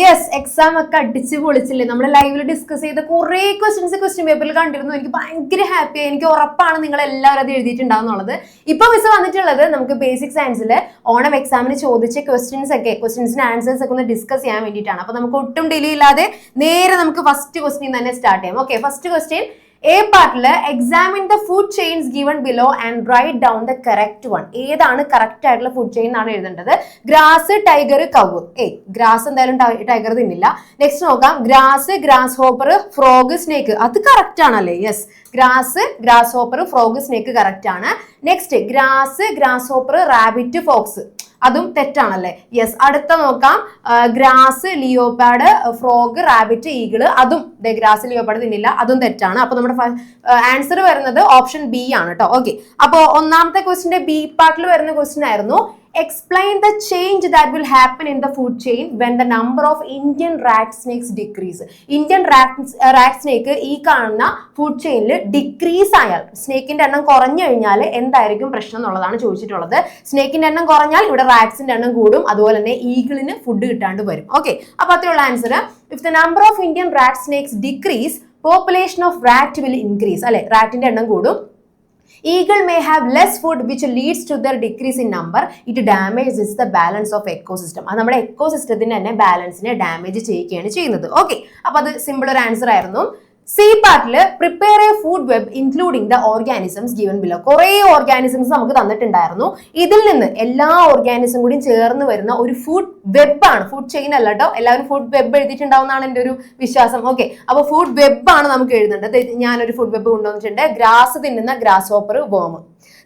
Yes exam ഒക്കെ അടിച്ച് പൊളിച്ചില്ലേ? നമ്മൾ ലൈവിൽ ഡിസ്കസ് ചെയ്ത കുറെ ക്വസ്റ്റ്യൻസ് ക്വസ്റ്റ്യൻ പേപ്പറിൽ കണ്ടിരുന്നു. എനിക്ക് ഭയങ്കര ഹാപ്പി എനിക്ക് ഉറപ്പാണ് നിങ്ങൾ എല്ലാവരും അത് എഴുതിയിട്ടുണ്ടാവുന്നുള്ളത്. ഇപ്പൊ മിസ് വന്നിട്ടുള്ളത് നമുക്ക് ബേസിക് സയൻസിൽ ഓണം എക്സാമിന് ചോദിച്ച ക്വസ്റ്റ്യൻസ് ഒക്കെ ക്വസ്റ്റ്യൻസിന് ആൻസേഴ്സ് ഒക്കെ ഒന്ന് ഡിസ്കസ് ചെയ്യാൻ വേണ്ടിയിട്ടാണ്. അപ്പൊ നമുക്ക് ഒട്ടും ഡിലേ ഇല്ലാതെ നേരെ നമുക്ക് ഫസ്റ്റ് ക്വസ്റ്റ്യൻ തന്നെ സ്റ്റാർട്ട് ചെയ്യാം. ഓക്കെ ഫസ്റ്റ് ക്വസ്റ്റ്യൻ എ പാർട്ടിൽ examine the food chains given below and write down the correct one ഏതാണ് കറക്റ്റ് ആയിട്ടുള്ള ഫുഡ് ചെയിൻ എന്നാണ് എഴുതേണ്ടത്? ഗ്രാസ് ടൈഗർ കവ് ഏ ഗ്രാസ് എന്തായാലും ടൈഗർ തിന്നില്ല. നെക്സ്റ്റ് നോക്കാം. Grass grasshopper frog snake അത് കറക്റ്റ് ആണല്ലേ? Yes grass grasshopper frog snake correct ആണ്. Next grass grasshopper rabbit fox അതും തെറ്റാണല്ലേ? യെസ് അടുത്ത നോക്കാം. Grass leopard frog rabbit eagle അതും. ഗ്രാസ് ലിയോപാഡ് തിന്നില്ല അതും തെറ്റാണ്. അപ്പൊ നമ്മുടെ ആൻസർ വരുന്നത് ഓപ്ഷൻ ബി ആണ് കേട്ടോ ഓക്കെ അപ്പോ ഒന്നാമത്തെ ക്വസ്റ്റിന്റെ ബി പാർട്ടിൽ വരുന്ന ക്വസ്റ്റ്യൻ ആയിരുന്നു. Explain the change that will happen in the food chain when the number of Indian rat snakes decrease Indian rat snake ഈ കാണുന്ന ഫുഡ് ചെയിനിൽ ഡിക്രീസ് ആയാൽ സ്നേക്കിന്റെ എണ്ണം കുറഞ്ഞു കഴിഞ്ഞാൽ എന്തായിരിക്കും പ്രശ്നം എന്നുള്ളതാണ് ചോദിച്ചിട്ടുള്ളത്. സ്നേക്കിന്റെ എണ്ണം കുറഞ്ഞാൽ ഇവിടെ റാറ്റ്സിന്റെ എണ്ണം കൂടും അതുപോലെ തന്നെ ഈഗിളിന് ഫുഡ് കിട്ടാണ്ട് വരും. ഓക്കെ അപ്പൊ അത്രയുള്ള answer if the number of Indian rat snakes decrease population of rat will increase അല്ലെ? റാറ്റിന്റെ എണ്ണം കൂടും. Eagle may have less food which leads to their decrease in number it damage is the balance of ecosystem അത് നമ്മുടെ എക്കോസിസ്റ്റത്തിന് തന്നെ ബാലൻസിനെ damage ചെയ്യുകയാണ് ചെയ്യുന്നത്. Okay അപ്പൊ അത് സിമ്പിൾ ഒരു ആൻസർ ആയിരുന്നു. സി പാർട്ടിൽ prepare a food web including the organisms given below കുറേ ഓർഗാനിസംസ് നമുക്ക് തന്നിട്ടുണ്ടായിരുന്നു. ഇതിൽ നിന്ന് എല്ലാ ഓർഗാനിസം കൂടി ചേർന്ന് വരുന്ന ഒരു ഫുഡ് വെബാണ് ഫുഡ് ചെയിൻ അല്ല കേട്ടോ എല്ലാവരും ഫുഡ് വെബ് എഴുതിയിട്ടുണ്ടാവുന്നതാണ് എന്റെ ഒരു വിശ്വാസം. ഓക്കെ അപ്പോൾ ഫുഡ് വെബ് ആണ് നമുക്ക് എഴുതേണ്ടത്. ഞാനൊരു ഫുഡ് വെബ് കൊണ്ടുവന്നിട്ടുണ്ട്. ഗ്രാസ് തിന്നുന്ന ഗ്രാസ് ഹോപ്പർ വേം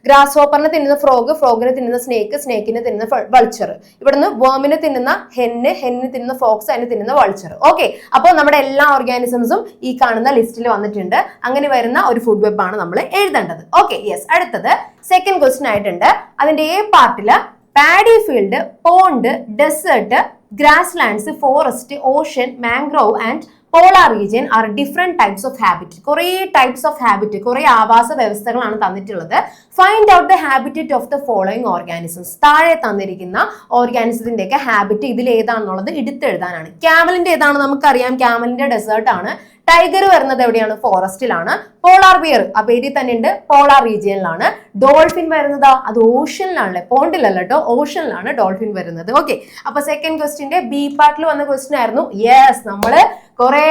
ഗ്രാസ് ഹോപ്പറിനെ തിന്നുന്ന ഫ്രോഗ് ഫ്രോഗിനെ തിന്നുന്ന സ്നേക്ക് സ്നേക്കിനെ തിന്നുന്ന വൾച്ചർ ഇവിടുന്ന് വേമിനെ തിന്നുന്ന ഹെന്ന് ഹെന്നിന് തിന്നുന്ന ഫോക്സ് അതിന് തിന്നുന്ന വൾച്ചർ ഓക്കെ അപ്പോൾ നമ്മുടെ എല്ലാ ഓർഗാനിസംസും ഈ കാണുന്ന ലിസ്റ്റിൽ വന്നിട്ടുണ്ട്. അങ്ങനെ വരുന്ന ഒരു ഫുഡ് വെബ് ആണ് നമ്മൾ എഴുതേണ്ടത്. ഓക്കെ യെസ് അടുത്തത് സെക്കൻഡ് ക്വസ്റ്റ്യൻ ആയിട്ടുണ്ട്. അതിന്റെ എ പാർട്ടിൽ paddy field pond desert grasslands forest ocean mangrove and polar region are different types of habit കുറേ ടൈപ്സ് ഓഫ് ഹാബിറ്റ് കുറേ ആവാസ വ്യവസ്ഥകളാണ് തന്നിട്ടുള്ളത്. Find out the habitat of the following organisms താഴെ തന്നിരിക്കുന്ന ഓർഗാനിസത്തിന്റെ ഒക്കെ ഹാബിറ്റ് ഇതിൽ ഏതാണെന്നുള്ളത് എടുത്തെഴുതാനാണ് ക്യാമലിന്റെ ഏതാണ്? നമുക്കറിയാം. ക്യാമലിന്റെ ഡെസേർട്ട് ആണ്. ടൈഗർ വരുന്നത് എവിടെയാണ്? ഫോറസ്റ്റിലാണ്. പോളാർ ബിയർ ആ പേരിൽ തന്നെ ഉണ്ട്. പോളാർ റീജിയനിലാണ്. ഡോൾഫിൻ വരുന്നത് അത് ഓഷനിലാണല്ലേ പോണ്ടിലല്ല കേട്ടോ ഓഷ്യനിലാണ് ഡോൾഫിൻ വരുന്നത്. ഓക്കെ അപ്പൊ സെക്കൻഡ് ക്വസ്റ്റിന്റെ ബി പാർട്ടിൽ വന്ന ക്വസ്റ്റ്യൻ ആയിരുന്നു. യെസ് നമ്മൾ കുറെ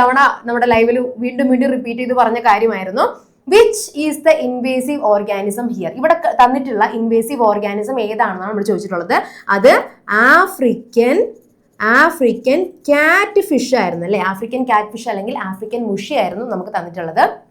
തവണ നമ്മുടെ ലൈവിൽ വീണ്ടും വീണ്ടും റിപ്പീറ്റ് ചെയ്ത് പറഞ്ഞ കാര്യമായിരുന്നു. Which is the invasive organism here ഇവിടെ തന്നിട്ടുള്ള ഇൻവേസീവ് ഓർഗാനിസം ഏതാണെന്നാണ് നമ്മൾ ചോദിച്ചിട്ടുള്ളത്. അത് ആഫ്രിക്കൻ ആഫ്രിക്കൻ കാറ്റ് ഫിഷ് ആയിരുന്നു അല്ലേ? ആഫ്രിക്കൻ കാറ്റ് ഫിഷ് അല്ലെങ്കിൽ ആഫ്രിക്കൻ മുഷി ആയിരുന്നു നമുക്ക് തന്നിട്ടുള്ളത്.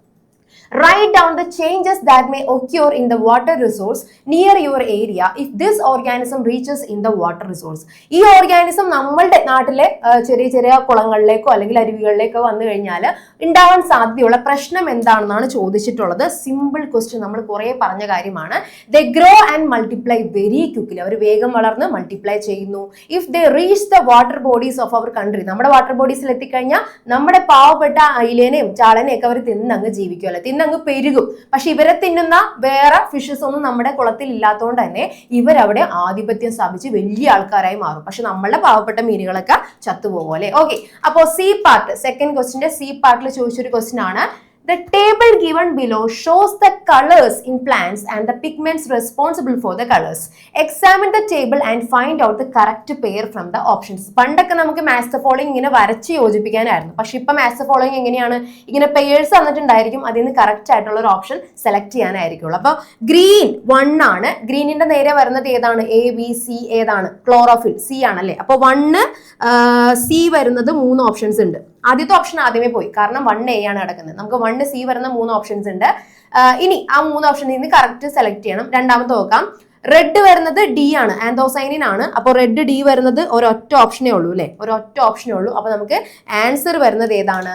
Write down the changes that may occur in the water resource near your area if this organism reaches in the water resource. ഈ ഓർഗാനിസം നമ്മളുടെ നാട്ടിലെ ചെറിയ ചെറിയ കുളങ്ങളിലേക്കോ അല്ലെങ്കിൽ അരുവികളിലേക്കോ വന്നു കഴിഞ്ഞാൽ ഉണ്ടാവാൻ സാധ്യതയുള്ള പ്രശ്നം എന്താണെന്നാണ് ചോദിച്ചിട്ടുള്ളത്. സിമ്പിൾ ക്വസ്റ്റ്യൻ നമ്മൾ കുറേ പറഞ്ഞ കാര്യമാണ്. The grow and multiply very quickly അവർ വേഗം വളർന്ന് മൾട്ടിപ്ലൈ ചെയ്യുന്നു. If the reach the water bodies of our country നമ്മുടെ വാട്ടർ ബോഡീസിൽ എത്തിക്കഴിഞ്ഞാൽ നമ്മുടെ പാവപ്പെട്ട അയിലേനെയും ചാളനെയും ഒക്കെ അവർ തിന്നങ്ങ് ജീവിക്കുമല്ലോ തിന്നങ്ങ് പെരുകും. പക്ഷെ ഇവരെ തിന്നുന്ന വേറെ ഫിഷസ് ഒന്നും നമ്മുടെ കുളത്തിൽ ഇല്ലാത്തതുകൊണ്ട് തന്നെ ഇവരവിടെ ആധിപത്യം സ്ഥാപിച്ച് വലിയ ആൾക്കാരായി മാറും. പക്ഷെ നമ്മളുടെ പാവപ്പെട്ട മീനുകളൊക്കെ ചത്തുപോകും അല്ലെ? ഓക്കെ അപ്പോ സി പാർട്ട് സെക്കൻഡ് ക്വസ്റ്റിന്റെ സി പാർട്ടിൽ ചോദിച്ചൊരു ക്വസ്റ്റ്യൻ ആണ്. The table given below shows the colors in plants and the pigments responsible for the colors. Examine the table and find out the correct pair from the options. പണ്ടൊക്കെ നമുക്ക് the following ഇങ്ങനെ വരച്ച് യോജിപ്പിക്കാനായിരുന്നു. പക്ഷെ ഇപ്പം the following എങ്ങനെയാണ്? ഇങ്ങനെ pairs വന്നിട്ടുണ്ടായിരിക്കും. അതിൽ നിന്ന് കറക്റ്റ് ആയിട്ടുള്ള ഒരു ഓപ്ഷൻ സെലക്ട് ചെയ്യാനായിരിക്കുള്ളൂ. അപ്പോൾ ഗ്രീൻ വൺ ആണ്. ഗ്രീനിന്റെ നേരെ വരുന്നത് ഏതാണ്? എ ബി സി ഏതാണ്? ക്ലോറോഫിൽ സി ആണല്ലേ? അപ്പോൾ വണ്ണ് സി വരുന്നത് മൂന്ന് ഓപ്ഷൻസ് ഉണ്ട്. ആദ്യത്തെ ഓപ്ഷൻ ആദ്യമേ പോയി. കാരണം വൺ എ ആണ് നടക്കുന്നത്. നമുക്ക് വൺ സി വരുന്ന മൂന്ന് ഓപ്ഷൻസ് ഉണ്ട്. ഇനി ആ മൂന്ന് ഓപ്ഷനിൽ നിന്ന് കറക്റ്റ് സെലക്ട് ചെയ്യണം. രണ്ടാമത്തെ നോക്കാം. റെഡ് വരുന്നത് ഡി ആണ്. ആന്തോസൈനിൻ ആണ്. അപ്പോൾ റെഡ് ഡി വരുന്നത് ഒരൊറ്റ ഓപ്ഷനേ ഉള്ളൂ അല്ലേ? ഒരൊറ്റ ഓപ്ഷനേ ഉള്ളൂ. അപ്പോൾ നമുക്ക് ആൻസർ വരുന്നത് ഏതാണ്?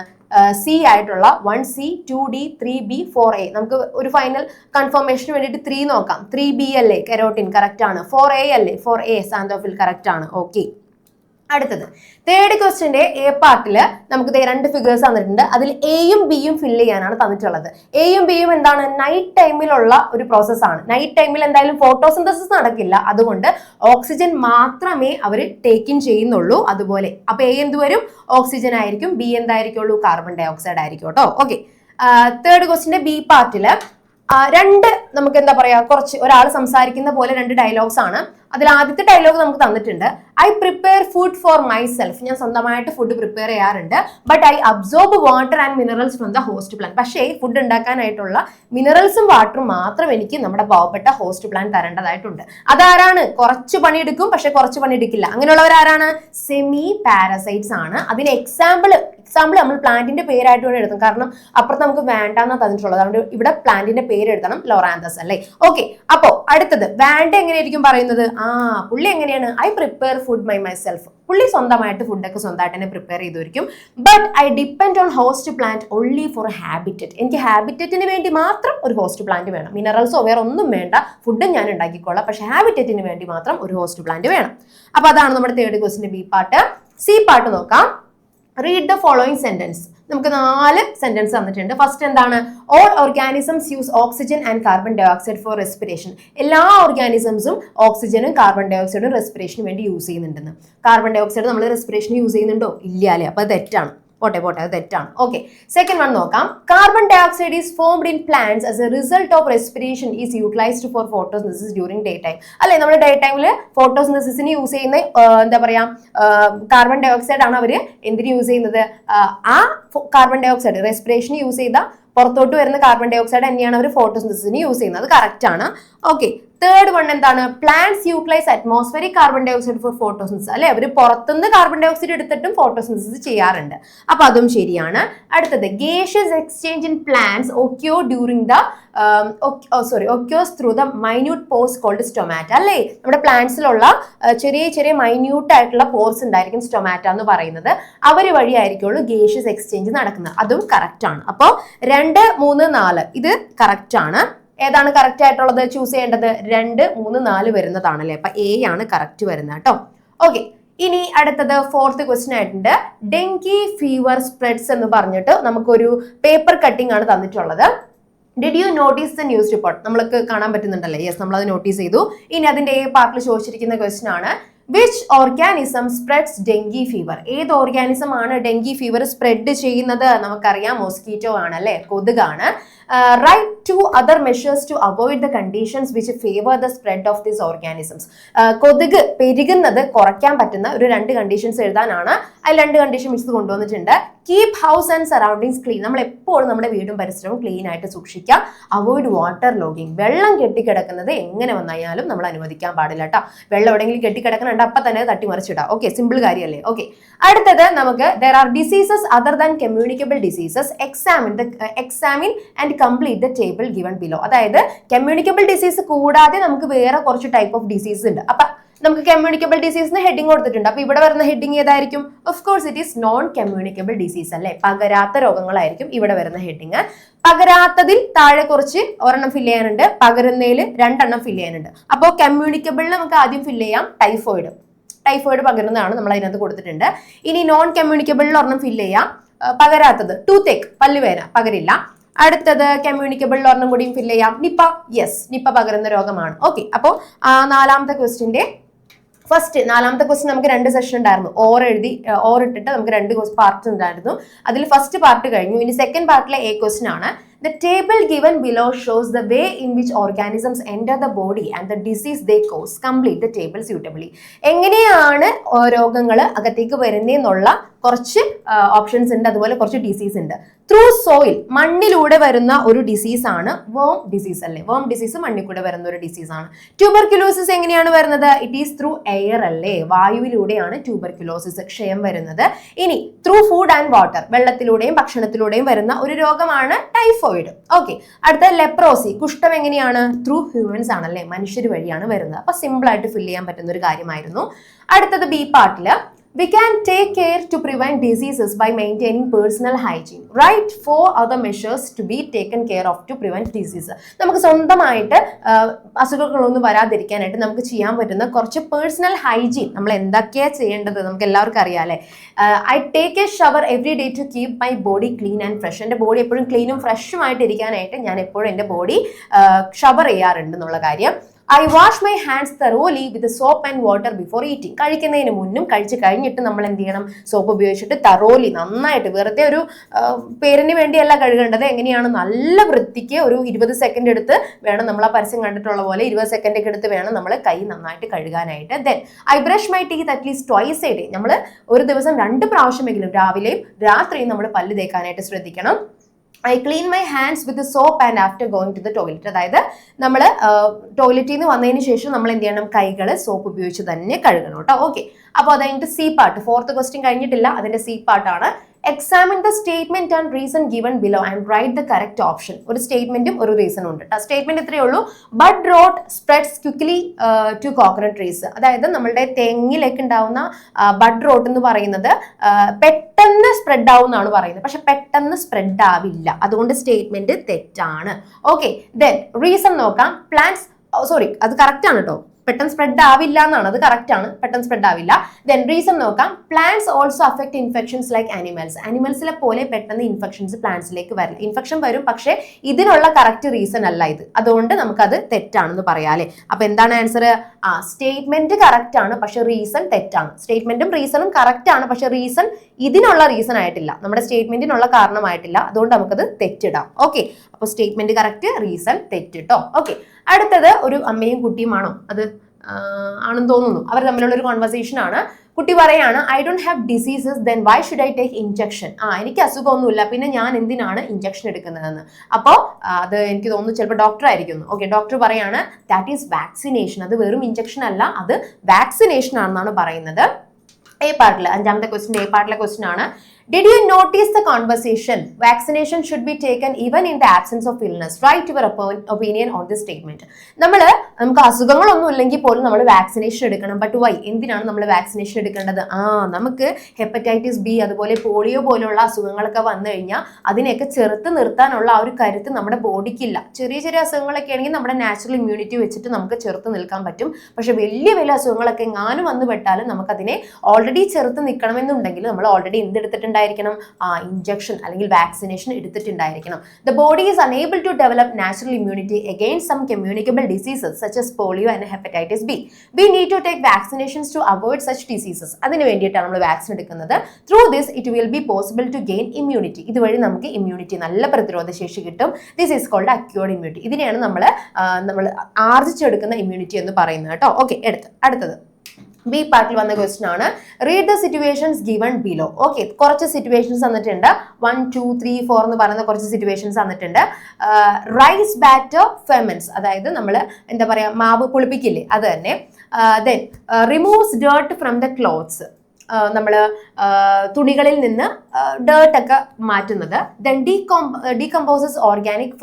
സി ആയിട്ടുള്ള one C two D three B four A നമുക്ക് ഒരു ഫൈനൽ കൺഫർമേഷന് വേണ്ടിയിട്ട് ത്രീ നോക്കാം. ത്രീ ബി അല്ലേ? കെരോട്ടിൻ കറക്റ്റ് ആണ്. ഫോർ എ അല്ലേ? ഫോർ എ സാന്തോഫിൽ കറക്റ്റ് ആണ്. ഓക്കെ അടുത്തത്. തേർഡ് ക്വസ്റ്റിന്റെ എ പാർട്ടിൽ നമുക്ക് രണ്ട് ഫിഗേഴ്സ് തന്നിട്ടുണ്ട്. അതിൽ എയും ബിയും ഫില്ല് ചെയ്യാനാണ് തന്നിട്ടുള്ളത്. എയും ബിയും എന്താണ്? നൈറ്റ് ടൈമിലുള്ള ഒരു പ്രോസസ് ആണ്. നൈറ്റ് ടൈമിൽ എന്തായാലും ഫോട്ടോസിന്തസിസ് നടക്കില്ല. അതുകൊണ്ട് ഓക്സിജൻ മാത്രമേ അവർ ടേക്ക് ഇൻ ചെയ്യുന്നുള്ളൂ. അതുപോലെ അപ്പൊ എ എന്ത് വരും? ഓക്സിജൻ ആയിരിക്കും. ബി എന്തായിരിക്കുള്ളൂ? കാർബൺ ഡയോക്സൈഡ് ആയിരിക്കും കേട്ടോ. ഓക്കെ തേർഡ് ക്വസ്റ്റിന്റെ ബി പാർട്ടിൽ രണ്ട് നമുക്ക് എന്താ പറയാ കുറച്ച് ഒരാൾ സംസാരിക്കുന്ന പോലെ രണ്ട് ഡയലോഗ്സ് ആണ്. അതിൽ ആദ്യത്തെ ഡയലോഗ് നമുക്ക് തന്നിട്ടുണ്ട്. I prepare food for myself ഞാൻ സ്വന്തമായിട്ട് ഫുഡ് പ്രിപ്പയർ ചെയ്യാറുണ്ട്. But I absorb water and minerals from the host plan പക്ഷേ ഫുഡ് ഉണ്ടാക്കാനായിട്ടുള്ള മിനറൽസും വാട്ടറും മാത്രം എനിക്ക് നമ്മുടെ പാവപ്പെട്ട ഹോസ്റ്റ് പ്ലാൻ തരേണ്ടതായിട്ടുണ്ട്. അതാരാണ്? കുറച്ച് പണിയെടുക്കും പക്ഷെ കുറച്ച് പണിയെടുക്കില്ല. അങ്ങനെയുള്ളവരാരാണ്? സെമി പാരസൈറ്റ്സ് ആണ്. അതിന് എക്സാമ്പിൾ എക്സാമ്പിൾ നമ്മൾ പ്ലാന്റിന്റെ പേരായിട്ട് വേണം എടുക്കും കാരണം അപ്പുറത്ത് നമുക്ക് വേണ്ടാന്ന് തന്നിട്ടുള്ളത്. അതുകൊണ്ട് ഇവിടെ പ്ലാന്റിന്റെ പേര് എഴുതണം ലോറാന്തസ് അല്ലേ? ഓക്കെ അപ്പോ അടുത്തത് വേണ്ട എങ്ങനെയായിരിക്കും പറയുന്നത്? ആ പുള്ളി എങ്ങനെയാണ്? I prepare food my myself പുള്ളി സ്വന്തമായിട്ട് ഫുഡൊക്കെ സ്വന്തമായിട്ട് തന്നെ പ്രിപ്പയർ ചെയ്തിരിക്കും but I depend on host plant only for habitat എനിക്ക് ഹാബിറ്ററ്റിന് വേണ്ടി മാത്രം ഒരു ഹോസ്റ്റ് പ്ലാന്റ് വേണം. മിനറൽസോ വേറെ ഒന്നും വേണ്ട. ഫുഡും ഞാൻ ഉണ്ടാക്കിക്കോളാം. പക്ഷെ ഹാബിറ്ററ്റിന് വേണ്ടി മാത്രം ഒരു ഹോസ്റ്റ് പ്ലാന്റ് വേണം. അപ്പൊ അതാണ് നമ്മുടെ തേർഡ് ക്വസ്റ്റിന്റെ ബി പാർട്ട് സി പാർട്ട് നോക്കാം. റീഡ് ദ ഫോളോയിങ് സെന്റൻസ് നമുക്ക് നാല് സെന്റൻസ് തന്നിട്ടുണ്ട്. ഫസ്റ്റ് എന്താണ്? All organisms use oxygen and carbon dioxide for respiration എല്ലാ ഓർഗാനിസംസും ഓക്സിജനും കാർബൺ ഡയോക്സൈഡും റെസ്പിറേഷന് വേണ്ടി യൂസ് ചെയ്യുന്നുണ്ടെന്ന്. കാർബൺ ഡയോക്സൈഡ് നമ്മൾ റെസ്പിറേഷന് യൂസ് ചെയ്യുന്നുണ്ടോ? ഇല്ല അല്ലേ? അപ്പൊ തെറ്റാണ്. പോട്ടെ പോട്ടെ അത് തെറ്റാണ്. ഓക്കെ സെക്കൻഡ് വൺ നോക്കാം. Carbon dioxide is formed in plants as a result of respiration is utilised for photosynthesis during day time അല്ലെ നമ്മുടെ ഡേ ടൈമിൽ ഫോട്ടോസിന്തസിസിന് യൂസ് ചെയ്യുന്ന എന്താ പറയാ കാർബൺ ഡൈ ഓക്സൈഡ് ആണ് അവർ എന്തിന് യൂസ് ചെയ്യുന്നത്? ആ, carbon dioxide respiration use ചെയ്ത പുറത്തോട്ട് വരുന്ന കാർബൺ ഡൈ ഓക്സൈഡ് തന്നെയാണ് അവർ ഫോട്ടോസിന്തസിന് യൂസ് ചെയ്യുന്നത്. കറക്റ്റ് ആണ്. ഓക്കെ തേർഡ് വൺ എന്താണ്? Plants utilise atmosphere carbon dioxide for photosynthesis അല്ലെ? അവർ പുറത്തുനിന്ന് കാർബൺ ഡൈ ഓക്സൈഡ് എടുത്തിട്ടും ഫോട്ടോസിൻസിസ് ചെയ്യാറുണ്ട്. അപ്പൊ അതും ശരിയാണ്. അടുത്തത് gaseous exchange in plants occur during the sorry occurs through the minute pores called stomata അല്ലേ? നമ്മുടെ പ്ലാന്റ്സിലുള്ള ചെറിയ ചെറിയ മൈന്യൂട്ട് ആയിട്ടുള്ള പോർസ് ഉണ്ടായിരിക്കും സ്റ്റൊമാറ്റ എന്ന് പറയുന്നത്. അവർ വഴിയായിരിക്കുള്ളൂ ഗേഷ്യസ് എക്സ്ചേഞ്ച് നടക്കുന്നത്. അതും കറക്റ്റ് ആണ്. അപ്പോൾ രണ്ട് മൂന്ന് നാല് ഇത് കറക്റ്റ് ആണ്. ഏതാണ് കറക്റ്റ് ആയിട്ടുള്ളത് ചൂസ് ചെയ്യേണ്ടത്? രണ്ട് മൂന്ന് നാല് വരുന്നതാണല്ലേ? അപ്പൊ എ ആണ് കറക്റ്റ് വരുന്നത് കേട്ടോ. ഓക്കെ ഇനി അടുത്തത് ഫോർത്ത് ക്വസ്റ്റ്യൻ ആയിട്ടുണ്ട്. ഡെങ്കി ഫീവർ സ്പ്രെഡ്സ് എന്ന് പറഞ്ഞിട്ട് നമുക്കൊരു പേപ്പർ കട്ടിംഗ് ആണ് തന്നിട്ടുള്ളത്. Did you notice the news report നമ്മൾക്ക് കാണാൻ പറ്റുന്നുണ്ടല്ലേ? യെസ് നമ്മൾ അത് നോട്ടീസ് ചെയ്തു. ഇനി അതിന്റെ എ പാർട്ടിൽ ചോദിച്ചിരിക്കുന്ന ക്വസ്റ്റ്യൻ ആണ്. Which organism spreads dengue fever ഏത് ഓർഗാനിസം ആണ് ഡെങ്കി ഫീവർ സ്പ്രെഡ് ചെയ്യുന്നത്? നമുക്കറിയാം. മോസ്കിറ്റോ ആണ് അല്ലെ കൊതുകാണ്. Write two other measures to avoid the conditions which favour the spread of these organisms കൊതുക് പെരുകുന്നത് കുറയ്ക്കാൻ പറ്റുന്ന ഒരു രണ്ട് കണ്ടീഷൻസ് എഴുതാനാണ്. അതിൽ രണ്ട് കണ്ടീഷൻ മിക്സ് കൊണ്ടുവന്നിട്ടുണ്ട്. Keep house and surroundings clean നമ്മൾ എപ്പോഴും നമ്മുടെ വീടും പരിസരവും ക്ലീൻ ആയിട്ട് സൂക്ഷിക്കുക. അവോയ്ഡ് വാട്ടർ ലോഗിങ് വെള്ളം കെട്ടിക്കിടക്കുന്നത് എങ്ങനെ വന്നാലും നമ്മൾ അനുവദിക്കാൻ പാടില്ല കേട്ടോ വെള്ളം എവിടെയെങ്കിലും കെട്ടിക്കിടക്കുന്നുണ്ട് അപ്പൊ തന്നെ തട്ടിമറിച്ചിടാം. ഓക്കെ സിമ്പിൾ കാര്യമല്ലേ? ഓക്കെ അടുത്തത് നമുക്ക് there are diseases other than communicable diseases examine the examine and complete the table given below അതായത് കമ്മ്യൂണിക്കബിൾ ഡിസീസ് കൂടാതെ നമുക്ക് വേറെ കുറച്ച് ടൈപ്പ് ഓഫ് ഡിസീസ് ഉണ്ട്. അപ്പൊ നമുക്ക് കമ്മ്യൂണിക്കബിൾ ഡിസീസിന് ഹെഡിങ് കൊടുത്തിട്ടുണ്ട്. അപ്പൊ ഇവിടെ വരുന്ന ഹെഡിങ് ഏതായിരിക്കും? Of course it is non communicable disease അല്ലെ? പകരാത്ത രോഗങ്ങളായിരിക്കും ഇവിടെ വരുന്ന ഹെഡിങ് പകരാത്തതിൽ താഴെ കുറച്ച് ഒരെണ്ണം ഫില്ല് ചെയ്യാനുണ്ട്. പകരുന്നതിൽ രണ്ടെണ്ണം ഫില്ല് ചെയ്യാനുണ്ട്. അപ്പോൾ കമ്മ്യൂണിക്കബിളിൽ നമുക്ക് ആദ്യം ഫില്ല് ചെയ്യാം. ടൈഫോയിഡ് ടൈഫോയിഡ് പകരുന്നതാണ് നമ്മൾ അതിനകത്ത് കൊടുത്തിട്ടുണ്ട്. ഇനി നോൺ കമ്മ്യൂണിക്കബിളിൽ ഒരെണ്ണം ഫില്ല് ചെയ്യാം. പകരാത്തത്. ടൂത്തേക്ക് പല്ലുവേന പകരില്ല. അടുത്തത് കമ്മ്യൂണിക്കബിൾ ഒരെണ്ണം കൂടിയും ഫില്ല് ചെയ്യാം. നിപ്പ യെസ് നിപ്പ പകരുന്ന രോഗമാണ്. ഓക്കെ അപ്പോൾ നാലാമത്തെ ക്വസ്റ്റിന്റെ ഫസ്റ്റ് നാലാമത്തെ ക്വസ്റ്റ്യൻ നമുക്ക് രണ്ട് സെഷൻ ഉണ്ടായിരുന്നു. ഓർ എഴുതി ഓർ ഇട്ടിട്ട് നമുക്ക് രണ്ട് പാർട്ട് ഉണ്ടായിരുന്നു. അതിൽ ഫസ്റ്റ് പാർട്ട് കഴിഞ്ഞു. ഇനി സെക്കൻഡ് പാർട്ടിലെ എ ക്വസ്റ്റ്യൻ ആണ്. The table given below shows the way in which organisms enter the body and the disease they cause complete the table suitably എങ്ങനെയാണ് രോഗങ്ങൾ അകത്തേക്ക് വരുന്നതെന്നുള്ള കുറച്ച് ഓപ്ഷൻസ് ഉണ്ട്. അതുപോലെ കുറച്ച് ഡിസീസ് ഉണ്ട്. ത്രൂ സോയിൽ മണ്ണിലൂടെ വരുന്ന ഒരു ഡിസീസ് ആണ് വേം ഡിസീസ് അല്ലേ? വേം ഡിസീസ് മണ്ണിൽ കൂടെ വരുന്ന ഒരു ഡിസീസ് ആണ്. ട്യൂബർക്യുലോസിസ് എങ്ങനെയാണ് വരുന്നത്? ഇറ്റ് ഈസ് ത്രൂ എയർ അല്ലേ? വായുവിലൂടെയാണ് ട്യൂബർക്യുലോസിസ് ക്ഷയം വരുന്നത്. ഇനി ത്രൂ ഫുഡ് ആൻഡ് വാട്ടർ വെള്ളത്തിലൂടെയും ഭക്ഷണത്തിലൂടെയും വരുന്ന ഒരു രോഗമാണ് ടൈഫോയിഡ് ഓക്കെ അടുത്ത ലെപ്രോസി കുഷ്ഠം എങ്ങനെയാണ്? ത്രൂ ഹ്യൂമൻസ് ആണല്ലേ? മനുഷ്യർ വഴിയാണ് വരുന്നത്. അപ്പൊ സിമ്പിൾ ആയിട്ട് ഫില്ല് ചെയ്യാൻ പറ്റുന്ന ഒരു കാര്യമായിരുന്നു. അടുത്തത് ബി പാർട്ടിൽ We can take care to prevent diseases by maintaining personal hygiene. Write four other measures to be taken care of to prevent disease. നമുക്ക് സ്വന്തമായിട്ട് അസുഖങ്ങളൊന്നും വരാതിരിക്കാനായിട്ട് നമുക്ക് ചെയ്യാൻ പറ്റുന്ന കുറച്ച് പേഴ്സണൽ ഹൈജീൻ നമ്മൾ എന്തൊക്കെയാണ് ചെയ്യേണ്ടത് നമുക്ക് എല്ലാവർക്കും അറിയാം I take a shower every day to keep my body clean and fresh എന്റെ ബോഡി എപ്പോഴും ക്ലീനും ഫ്രഷുമായിട്ട് ഇരിക്കാനായിട്ട് ഞാൻ എപ്പോഴും എന്റെ ബോഡി ഷവർ ചെയ്യാറുണ്ട് എന്നുള്ള കാര്യം I wash my hands thoroughly with soap and water before eating കഴിക്കുന്നതിന് മുന്നും കഴിച്ച് കഴിഞ്ഞിട്ട് നമ്മൾ എന്ത് ചെയ്യണം? സോപ്പ് ഉപയോഗിച്ചിട്ട് തറോലി നന്നായിട്ട് വെറുതെ ഒരു പേരിന് വേണ്ടിയല്ല കഴുകേണ്ടത്. എങ്ങനെയാണ്? നല്ല വൃത്തിക്ക് ഒരു ഇരുപത് സെക്കൻഡ് എടുത്ത് വേണം നമ്മൾ ആ പരസ്യം കണ്ടിട്ടുള്ള പോലെ ഇരുപത് സെക്കൻഡ് ഒക്കെ എടുത്ത് വേണം നമ്മൾ കൈ നന്നായിട്ട് കഴുകാനായിട്ട്. Then I brush my teeth at least twice a day നമ്മൾ ഒരു ദിവസം രണ്ട് പ്രാവശ്യമെങ്കിലും രാവിലെയും രാത്രിയും നമ്മൾ പല്ല് തേക്കാനായിട്ട് ശ്രദ്ധിക്കണം. I clean my hands with soap and after going to the toilet അതായത് നമ്മൾ ടോയ്ലറ്റിൽ നിന്ന് വന്നതിന് ശേഷം നമ്മൾ എന്ത് ചെയ്യണം? കൈകൾ സോപ്പ് ഉപയോഗിച്ച് തന്നെ കഴുകണം കേട്ടോ. ഓക്കെ അപ്പോൾ അത് കഴിഞ്ഞിട്ട് സി പാർട്ട് ഫോർത്ത് ക്വസ്റ്റ്യൻ കഴിഞ്ഞിട്ടില്ല. അതിന്റെ സി പാർട്ടാണ് examine the statement and reason given below and write the correct option ഒരു സ്റ്റേറ്റ്മെന്റും ഒരു റീസണും ഉണ്ട്. സ്റ്റേറ്റ്മെന്റ് ഇത്രയേ ഉള്ളൂ. Bud rot spreads quickly to coconut trees അതായത് നമ്മളുടെ തെങ്ങിലേക്ക് ഉണ്ടാവുന്ന ബഡ് റോട്ട് എന്ന് പറയുന്നത് പെട്ടെന്ന് സ്പ്രെഡ് ആവും എന്നാണ് പറയുന്നത്. പക്ഷെ പെട്ടെന്ന് സ്പ്രെഡ് ആവില്ല. അതുകൊണ്ട് സ്റ്റേറ്റ്മെന്റ് തെറ്റാണ്. ഓക്കെ ദെൻ റീസൺ നോക്കാം. പ്ലാന്റ്സ് സോറി അത് കറക്റ്റ് ആണ് കേട്ടോ പെട്ടെന്ന് സ്പ്രെഡ് ആവില്ല എന്നാണ്. അത് കറക്റ്റ് ആണ്. പെട്ടെന്ന് സ്പ്രെഡ് ആവില്ല. ദെൻ റീസൺ നോക്കാം. Plants also affect infections like animals ആനിമൽസിലെ പോലെ പെട്ടെന്ന് ഇൻഫെക്ഷൻസ് പ്ലാന്റ്സിലേക്ക് വരില്ല. ഇൻഫെക്ഷൻ വരും. പക്ഷേ ഇതിനുള്ള കറക്റ്റ് റീസൺ അല്ല ഇത്. അതുകൊണ്ട് നമുക്കത് തെറ്റാണെന്ന് പറയാല്ലേ അപ്പൊ എന്താണ് ആൻസർ ആ സ്റ്റേറ്റ്മെന്റ് കറക്റ്റ് ആണ് പക്ഷെ റീസൺ തെറ്റാണ്. സ്റ്റേറ്റ്മെന്റും റീസണും കറക്റ്റ് ആണ് പക്ഷെ റീസൺ ഇതിനുള്ള റീസൺ ആയിട്ടില്ല. നമ്മുടെ സ്റ്റേറ്റ്മെന്റിനുള്ള കാരണമായിട്ടില്ല. അതുകൊണ്ട് നമുക്കത് തെറ്റിടാം. ഓക്കെ അപ്പോൾ സ്റ്റേറ്റ്മെന്റ് കറക്റ്റ് റീസൺ തെറ്റിട്ടോ ഓക്കെ അടുത്തത് ഒരു അമ്മയും കുട്ടിയുമാണോ അത് ആണെന്ന് തോന്നുന്നു. അവർ തമ്മിലുള്ള ഒരു കോൺവെർസേഷൻ ആണ്. കുട്ടി പറയാണ് I don't have diseases then why should I take injection ആ എനിക്ക് അസുഖമൊന്നുമില്ല. പിന്നെ ഞാൻ എന്തിനാണ് ഇഞ്ചക്ഷൻ എടുക്കുന്നതെന്ന്? അപ്പോൾ അത് എനിക്ക് തോന്നുന്നു ചിലപ്പോൾ ഡോക്ടർ ആയിരിക്കുന്നു. ഓക്കെ ഡോക്ടർ പറയാണ് ദാറ്റ് ഈസ് വാക്സിനേഷൻ അത് വെറും ഇഞ്ചക്ഷൻ അല്ല അത് വാക്സിനേഷൻ ആണെന്നാണ് പറയുന്നത്. എ പാർട്ടിൽ അഞ്ചാമത്തെ ക്വസ്റ്റ്യൻ എ പാർട്ടിലെ ക്വസ്റ്റ്യൻ ആണ്. Did you notice the conversation vaccination should be taken even in the absence of illness right your opinion on the statement നമ്മൾ നമുക്ക് അസുഖങ്ങളൊന്നും ഇല്ലെങ്കിൽ പോലും നമ്മൾ വാക്സിനേഷൻ എടുക്കണം. ബട്ട് വൈ എന്തിനാണ് നമ്മൾ വാക്സിനേഷൻ എടുക്കേണ്ടത്? ആ നമുക്ക് ഹെപ്പറ്റൈറ്റിസ് ബി അതുപോലെ പോളിയോ പോലുള്ള അസുഖങ്ങളൊക്കെ വന്നു കഴിഞ്ഞാൽ അതിനെയൊക്കെ ചെറുത്ത് നിർത്താനുള്ള ആ ഒരു കരുത്ത് നമ്മുടെ ബോഡിക്കില്ല. ചെറിയ ചെറിയ അസുഖങ്ങളൊക്കെ ആണെങ്കിൽ നമ്മുടെ നാച്ചുറൽ ഇമ്മ്യൂണിറ്റി വെച്ചിട്ട് നമുക്ക് ചെറുത്ത് നിൽക്കാൻ പറ്റും. പക്ഷെ വലിയ വലിയ അസുഖങ്ങളൊക്കെ എങ്ങാനും വന്നു പെട്ടാലും നമുക്കതിനെ ഓൾറെഡി ചെറുത്ത് നിൽക്കണമെന്നുണ്ടെങ്കിൽ നമ്മൾ ഓൾറെഡി എന്തെടുത്തിട്ടുണ്ടായിരിക്കണം ആ ഇഞ്ചക്ഷൻ അല്ലെങ്കിൽ vaccination എടുത്തിട്ടുണ്ടായിരിക്കണം. The body is enable to develop natural immunity against some communicable diseases such as polio and hepatitis B we need to take vaccinations to avoid such diseases അതിന് വേണ്ടിയിട്ടാണ് നമ്മൾ vaccine എടുക്കുന്നത്. Through this it will be possible to gain immunity ഇതുവഴി നമുക്ക് immunity നല്ല പ്രതിരോധ ശേഷി കിട്ടും. This is called acquired immunity ഇതിനെയാണ് നമ്മൾ നമ്മൾ ആർജിച്ചെടുക്കുന്ന ഇമ്മ്യൂണിറ്റി എന്ന് പറയുന്നത് കേട്ടോ. ഓക്കെ എടുത്ത്. അടുത്തത്. ബി പാർട്ടിൽ വന്ന ക്വസ്റ്റ്യൻ ആണ്. Read the situations given below okay കുറച്ച് സിറ്റുവേഷൻസ് തന്നിട്ടുണ്ട്. വൺ ടു ത്രീ ഫോർ എന്ന് പറയുന്ന കുറച്ച് സിറ്റുവേഷൻസ് തന്നിട്ടുണ്ട്. റൈസ് ബാറ്റ് ഫെമൻസ് അതായത് നമ്മൾ എന്താ പറയുക മാവ് പുളിപ്പിക്കില്ലേ? അത് തന്നെ. Then removes dirt from the clothes നമ്മൾ തുണികളിൽ നിന്ന് ഡേർട്ടൊക്കെ മാറ്റുന്നത്. Then decom decomposes organic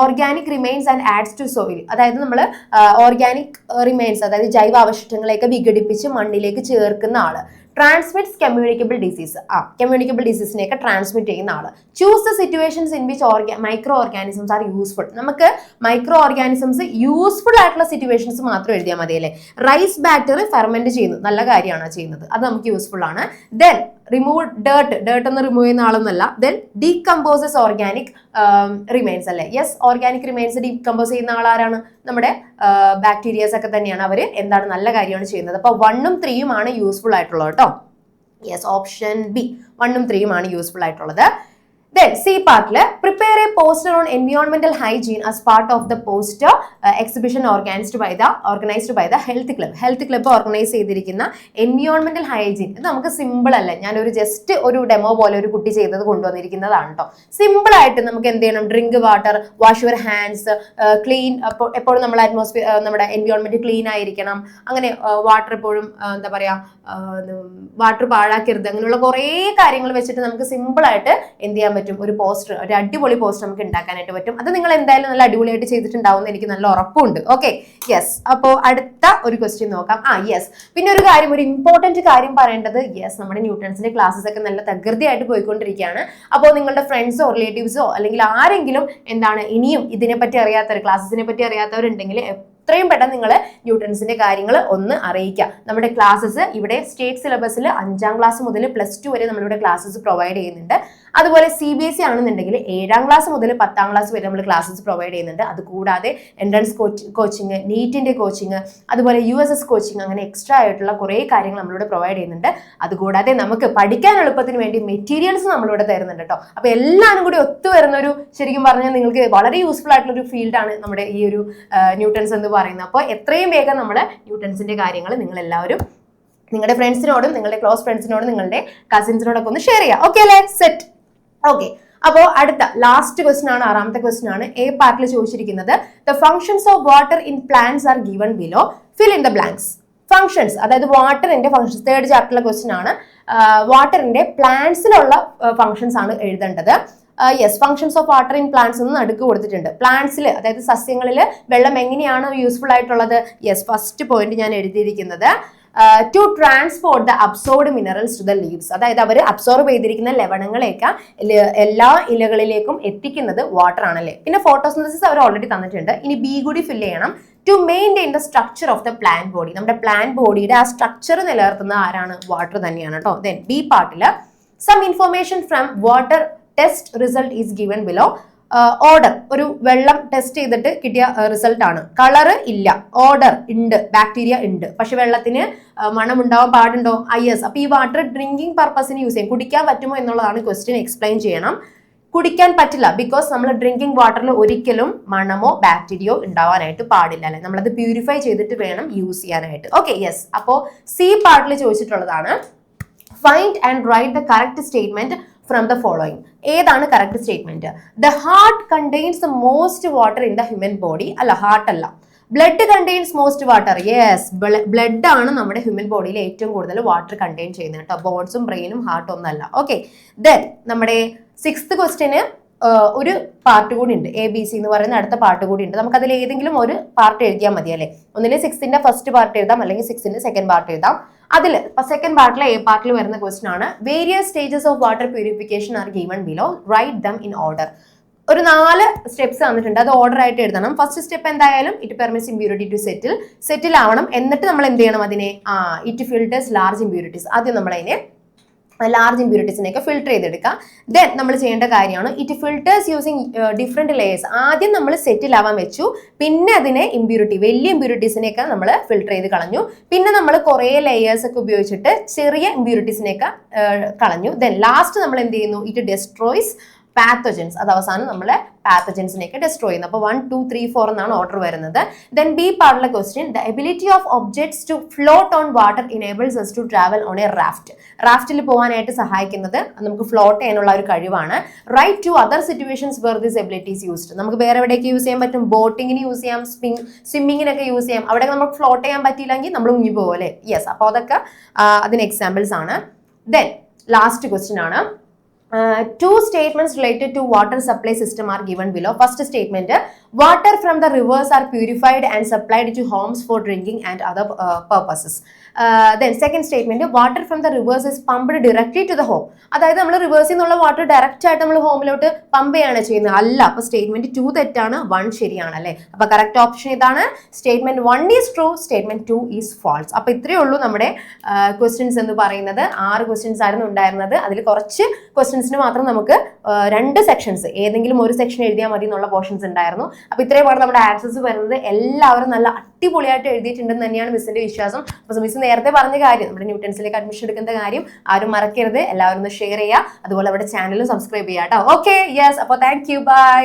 organic remains and adds to soil അതായത് നമ്മൾ ഓർഗാനിക് റിമെയിൻസ് അതായത് ജൈവ അവശിഷ്ടങ്ങളെയൊക്കെ വിഘടിപ്പിച്ച് മണ്ണിലേക്ക് ചേർക്കുന്ന ആൾ. ട്രാൻസ്മിറ്റ്സ് കമ്മ്യൂണിക്കബിൾ ഡിസീസ് ആ കമ്മ്യൂണിക്കബിൾ ഡിസീസിനെയൊക്കെ ട്രാൻസ്മിറ്റ് ചെയ്യുന്ന ആൾ. Choose the situations in which orga microorganisms are useful നമുക്ക് മൈക്രോ ഓർഗാനിസംസ് യൂസ്ഫുൾ ആയിട്ടുള്ള സിറ്റുവേഷൻസ് മാത്രം എഴുതിയാൽ മതി അല്ലേ റൈസ് ബാറ്ററി ഫെർമെന്റ് ചെയ്യുന്നു നല്ല കാര്യമാണ് ചെയ്യുന്നത്. അത് നമുക്ക് യൂസ്ഫുൾ ആണ്. ദെൻ റിമൂവ് ഡേർട്ട് ഡേർട്ട് എന്ന് റിമൂവ് ചെയ്യുന്ന ആളൊന്നല്ല. ദെൻ ഡീകമ്പോസസ് ഓർഗാനിക് റിമൈൻസ് അല്ലേ? യെസ് ഓർഗാനിക് റിമൈൻസ് ഡീകമ്പോസ് ചെയ്യുന്ന ആളാരാണ്? നമ്മുടെ ബാക്ടീരിയസ് ഒക്കെ തന്നെയാണ് അവർ എന്താണ് നല്ല കാര്യമാണ് ചെയ്യുന്നത്? അപ്പോൾ വണ്ണും ത്രീയും ആണ് യൂസ്ഫുൾ ആയിട്ടുള്ളത് കേട്ടോ. യെസ് ഓപ്ഷൻ ബി വണ്ണും ത്രീയും ആണ് യൂസ്ഫുൾ ആയിട്ടുള്ളത്. ദെൻ സി പാർട്ടിൽ prepare a poster on എൻവിയോൺമെന്റൽ hygiene as part of the poster exhibition organised by the organised by the health club health club organise ചെയ്തിരിക്കുന്ന എൻവിയോൺമെന്റൽ ഹൈജീൻ ഇത് നമുക്ക് സിമ്പിൾ അല്ല. ഞാൻ ഒരു ജസ്റ്റ് ഒരു ഡെമോ പോലെ ഒരു കുട്ടി ചെയ്തത് കൊണ്ടുവന്നിരിക്കുന്നതാണ് കേട്ടോ സിമ്പിൾ ആയിട്ട് നമുക്ക് എന്ത് ചെയ്യണം? Drink water wash your hands clean എപ്പോഴും നമ്മൾ അറ്റ്മോസ്ഫിയർ നമ്മുടെ എൻവിയോൺമെന്റ് ക്ലീൻ ആയിരിക്കണം. അങ്ങനെ വാട്ടർ എപ്പോഴും ആ, എന്താ പറയാ വാട്ടർ പാഴാക്കരുത്. അങ്ങനെയുള്ള കുറേ കാര്യങ്ങൾ വെച്ചിട്ട് നമുക്ക് സിമ്പിൾ ആയിട്ട് എന്ത് ചെയ്യാൻ പറ്റും. ഒരു പോസ്റ്റർ ഒരു അടിപൊളി പോസ്റ്റർ നമുക്ക് ഉണ്ടാക്കാനായിട്ട് പറ്റും. അത് നിങ്ങൾ എന്തായാലും നല്ല അടിപൊളിയായിട്ട് ചെയ്തിട്ടുണ്ടാവും എനിക്ക് നല്ല ഉറപ്പുണ്ട്. ഓക്കെ യെസ് അപ്പോൾ അടുത്ത ഒരു ക്വസ്റ്റ്യൻ നോക്കാം. ആ യെസ് പിന്നെ ഒരു കാര്യം ഒരു ഇമ്പോർട്ടന്റ് കാര്യം പറയേണ്ടത് യെസ് നമ്മുടെ ന്യൂട്ടൺസിന്റെ ക്ലാസ്സസ് ഒക്കെ നല്ല തകൃതിയായിട്ട് പോയിക്കൊണ്ടിരിക്കുകയാണ്. അപ്പോൾ നിങ്ങളുടെ ഫ്രണ്ട്സോ റിലേറ്റീവ്സോ അല്ലെങ്കിൽ ആരെങ്കിലും എന്താണ് ഇനിയും ഇതിനെപ്പറ്റി അറിയാത്തവർ ക്ലാസ്സസിനെ പറ്റി അറിയാത്തവരുണ്ടെങ്കിൽ എത്രയും പെട്ടെന്ന് നിങ്ങൾ ന്യൂട്രൻസിന്റെ കാര്യങ്ങൾ ഒന്ന് അറിയിക്കുക. നമ്മുടെ ക്ലാസ്സസ് ഇവിടെ സ്റ്റേറ്റ് സിലബസിൽ അഞ്ചാം ക്ലാസ് മുതൽ പ്ലസ് ടു വരെ നമ്മളിവിടെ ക്ലാസ്സസ് പ്രൊവൈഡ് ചെയ്യുന്നുണ്ട്. അതുപോലെ സി ബി എസ് ഇ ആണെന്നുണ്ടെങ്കിൽ ഏഴാം ക്ലാസ് മുതൽ പത്താം ക്ലാസ് വരെ നമ്മൾ ക്ലാസ്സസ് പ്രൊവൈഡ് ചെയ്യുന്നുണ്ട്. അതുകൂടാതെ എൻട്രൻസ് കോച്ചിങ് നീറ്റിന്റെ കോച്ചിങ് അതുപോലെ യു എസ് എസ് കോച്ചിങ് അങ്ങനെ എക്സ്ട്രാ ആയിട്ടുള്ള കുറേ കാര്യങ്ങൾ നമ്മളിവിടെ പ്രൊവൈഡ് ചെയ്യുന്നുണ്ട്. അതുകൂടാതെ നമുക്ക് പഠിക്കാൻ എളുപ്പത്തിന് വേണ്ടി മെറ്റീരിയൽസ് നമ്മളിവിടെ തരുന്നുണ്ട് കേട്ടോ അപ്പൊ എല്ലാവരും കൂടി ഒത്തുവരുന്ന ഒരു ശരിക്കും പറഞ്ഞാൽ നിങ്ങൾക്ക് വളരെ യൂസ്ഫുൾ ആയിട്ടുള്ള ഒരു ഫീൽഡാണ് നമ്മുടെ ഈ ഒരു ന്യൂട്ടൺസ് എന്ന് പറയുന്നത്. അപ്പോൾ എത്രയും വേഗം നമ്മൾ ന്യൂട്ടൻസിന്റെ കാര്യങ്ങൾ നിങ്ങളെല്ലാവരും നിങ്ങളുടെ ഫ്രണ്ട്സിനോടും നിങ്ങളുടെ ക്ലോസ് ഫ്രണ്ട്സിനോടും നിങ്ങളുടെ കസിൻസിനോടൊക്കെ ഒന്ന് ഷെയർ ചെയ്യുക. ഓക്കെ അല്ലേ? സെറ്റ് ഓക്കെ അപ്പോൾ അടുത്ത ലാസ്റ്റ് ക്വസ്റ്റൻ ആണ് ആറാമത്തെ ക്വസ്റ്റൻ ആണ്. എ പാർട്ടിൽ ചോദിച്ചിരിക്കുന്നത് the functions of water in plants are given below fill in the blanks functions അതായത് വാട്ടറിന്റെ ഫംഗ്ഷൻസ് തേർഡ് ചാപ്റ്ററിലെ ക്വസ്റ്റൻ ആണ്. വാട്ടറിന്റെ പ്ലാന്റ്സിലുള്ള ഫംഗ്ഷൻസ് ആണ് എഴുതേണ്ടത്. Yes functions of water in plants എന്ന് നടുക്ക് കൊടുത്തിട്ടുണ്ട്. പ്ലാന്റ്സിൽ അതായത് സസ്യങ്ങളിൽ വെള്ളം എങ്ങനെയാണ് യൂസ്ഫുൾ ആയിട്ടുള്ളത്? യെസ് ഫസ്റ്റ് പോയിന്റ് ഞാൻ എഴുതിയിരിക്കുന്നത്. To transport the absorbed minerals to the leaves അതായത് അവർ അബ്സോർബ് ചെയ്തിരിക്കുന്ന ലവണങ്ങളെയൊക്കെ എല്ലാ ഇലകളിലേക്കും എത്തിക്കുന്നത് വാട്ടർ ആണല്ലേ? പിന്നെ ഫോട്ടോസിന്തസിസ് അവർ ഓൾറെഡി തന്നിട്ടുണ്ട്. ഇനി ബി കൂടി ഫില്ല് ചെയ്യണം. To maintain the structure of the plant body നമ്മുടെ പ്ലാന്റ് ബോഡിയുടെ ആ സ്ട്രക്ചർ നിലനിർത്തുന്ന ആരാണ്? വാട്ടർ തന്നെയാണ് കേട്ടോ ദെൻ ബി പാർട്ടിൽ some information from water test result is given below order ഒരു വെള്ളം ടെസ്റ്റ് ചെയ്തിട്ട് കിട്ടിയ റിസൾട്ട് ആണ്. കളറ് ഇല്ല. ഓർഡർ ഉണ്ട്. ബാക്ടീരിയ ഉണ്ട്. പക്ഷെ വെള്ളത്തിന് മണം ഉണ്ടാവാൻ പാടുണ്ടോ? ഐ എസ് അപ്പൊ ഈ വാട്ടർ ഡ്രിങ്കിങ് പർപ്പസിന് യൂസ് ചെയ്യും. കുടിക്കാൻ പറ്റുമോ എന്നുള്ളതാണ് ക്വസ്റ്റ്യൻ എക്സ്പ്ലെയിൻ ചെയ്യണം. കുടിക്കാൻ പറ്റില്ല. ബിക്കോസ് നമ്മൾ ഡ്രിങ്കിങ് വാട്ടറിൽ ഒരിക്കലും മണമോ ബാക്ടീരിയോ ഉണ്ടാവാനായിട്ട് പാടില്ല അല്ലെ? നമ്മളത് പ്യൂരിഫൈ ചെയ്തിട്ട് വേണം യൂസ് ചെയ്യാനായിട്ട്. ഓക്കെ യെസ് അപ്പോൾ സി പാർട്ടിൽ ചോദിച്ചിട്ടുള്ളതാണ്. Find and write the correct statement from the following ഏതാണ് correct statement the heart contains most water in the human body അല്ല ഹാർട്ട് അല്ല. Blood contains most water yes blood ആണ് നമ്മുടെ human ബോഡിയിൽ ഏറ്റവും കൂടുതൽ വാട്ടർ കണ്ടെയ്ൻ ചെയ്യുന്നത് കേട്ടോ. ബോൺസും ബ്രെയിനും ഹാർട്ടും ഒന്നല്ല. ഓക്കെ ദെൻ നമ്മുടെ സിക്സ്ത് ക്വസ്റ്റ്യന് ഒരു പാർട്ട് കൂടി ഉണ്ട്. എ ബി സി എന്ന് പറയുന്ന അടുത്ത പാർട്ട് കൂടി ഉണ്ട്. നമുക്ക് അതിൽ ഏതെങ്കിലും ഒരു പാർട്ട് എഴുതിയാൽ മതി അല്ലേ? ഒന്നിലെ സിക്സിന്റെ ഫസ്റ്റ് പാർട്ട് എഴുതാം അല്ലെങ്കിൽ സിക്സിന്റെ സെക്കൻഡ് പാർട്ട് എഴുതാം. അതിൽ സെക്കൻഡ് പാർട്ടിലെ എ പാർട്ടിൽ വരുന്ന ക്വസ്റ്റൻ ആണ്. Various stages of water purification are given below write them in order ഒരു നാല് സ്റ്റെപ്സ് തന്നിട്ടുണ്ട്. അത് ഓർഡർ ആയിട്ട് എഴുതണം. ഫസ്റ്റ് സ്റ്റെപ്പ് എന്തായാലും it permits impurity to settle settle ആവണം. എന്നിട്ട് നമ്മൾ എന്ത് ചെയ്യണം അതിനെ? ആ ഇറ്റ് ഫിൽട്ടേഴ്സ് ലാർജ് ഇമ്പ്യൂരിറ്റീസ് ആദ്യം നമ്മൾ അതിനെ ലാർജ് ഇമ്പ്യൂരിറ്റീസിനെയൊക്കെ ഫിൽട്ടർ ചെയ്തെടുക്കാം ദെൻ നമ്മൾ ചെയ്യേണ്ട കാര്യമാണ് it filters using different layers ആദ്യം നമ്മൾ സെറ്റിലാവാൻ വെച്ചു. പിന്നെ അതിനെ ഇമ്പ്യൂരിറ്റി വലിയ ഇമ്പ്യൂരിറ്റീസിനെയൊക്കെ നമ്മൾ ഫിൽറ്റർ ചെയ്ത് കളഞ്ഞു. പിന്നെ നമ്മൾ കുറേ ലെയേഴ്സ് ഒക്കെ ഉപയോഗിച്ചിട്ട് ചെറിയ ഇമ്പ്യൂരിറ്റീസിനെയൊക്കെ കളഞ്ഞു. ദെൻ ലാസ്റ്റ് നമ്മൾ എന്ത് ചെയ്യുന്നു? ഇറ്റ് ഡെസ്ട്രോയ്സ് പാത്തജൻസ് അത് അവസാനം നമ്മളെ പാത്തജൻസിനെയൊക്കെ ഡെസ്ട്രോയ് ചെയ്യുന്നത്. അപ്പോൾ വൺ ടു ത്രീ ഫോർ എന്നാണ് ഓർഡർ വരുന്നത്. Then B പാർട്ടിലെ question the ability of objects to float on water enables us to travel on a raft റാഫ്റ്റിൽ പോകാനായിട്ട് സഹായിക്കുന്നത് നമുക്ക് ഫ്ലോട്ട് ചെയ്യാനുള്ള ഒരു കഴിവാണ്. Write two other situations where these abilities used നമുക്ക് വേറെ എവിടെയൊക്കെ യൂസ് ചെയ്യാൻ പറ്റും? ബോട്ടിങ്ങിന് യൂസ് ചെയ്യാം സ്വിങ് സ്വിമ്മിങ്ങിനൊക്കെ യൂസ് ചെയ്യാം. അവിടെ നമുക്ക് ഫ്ലോട്ട് ചെയ്യാൻ പറ്റിയില്ലെങ്കിൽ നമ്മൾ മുങ്ങി അല്ലേ? യെസ് അപ്പോൾ അതൊക്കെ അതിന് എക്സാമ്പിൾസ് ആണ്. ദെൻ ലാസ്റ്റ് ക്വസ്റ്റ്യൻ ആണ്. Two statements related to water supply system are given below. First statement water from the rivers are purified and supplied to homes for drinking and other uh, purposes uh, second statement water from the rivers is is directly to the home അതായത് നമ്മൾ റിവേഴ്സിൽ നിന്നുള്ള water direct ആയിട്ട് നമ്മൾ ഹോമിലോട്ട് pump ചെയ്യാണ് ചെയ്യുന്നത്. അല്ല അപ്പൊ statement two തെറ്റാണ് വൺ ശരിയാണ് അല്ലേ? അപ്പൊ കറക്റ്റ് ഓപ്ഷൻ ഇതാണ്. Statement one is true statement two is false അപ്പൊ ഇത്രയേ ഉള്ളൂ നമ്മുടെ ക്വസ്റ്റ്യൻസ് എന്ന് പറയുന്നത്. ആറ് ക്വസ്റ്റ്യൻസ് ആയിരുന്നു ഉണ്ടായിരുന്നത്. അതിൽ കുറച്ച് ക്വസ്റ്റ്യൻസിന് മാത്രം നമുക്ക് രണ്ട് സെക്ഷൻസ് ഏതെങ്കിലും ഒരു സെക്ഷൻ എഴുതിയാൽ മതി എന്നുള്ള പോർഷൻസ് ഉണ്ടായിരുന്നു. അപ്പൊ ഇത്രയുമാണ് നമ്മുടെ ആൻസേഴ്സ് വരുന്നത്. എല്ലാവരും നല്ല അടിപൊളിയായിട്ട് എഴുതിയിട്ടുണ്ടെന്ന് തന്നെയാണ് മിസ്സിന്റെ വിശ്വാസം. അപ്പൊ മിസ് നേരത്തെ പറഞ്ഞ കാര്യം നമ്മുടെ ന്യൂട്ടൻസിലേക്ക് അഡ്മിഷൻ എടുക്കുന്ന കാര്യം ആരും മറക്കരുത്. എല്ലാവരും ഒന്ന് ഷെയർ ചെയ്യുക. അതുപോലെ അവിടെ ചാനലും സബ്സ്ക്രൈബ് ചെയ്യാം കേട്ടോ. ഓക്കെ യെസ് അപ്പോൾ താങ്ക് യു ബൈ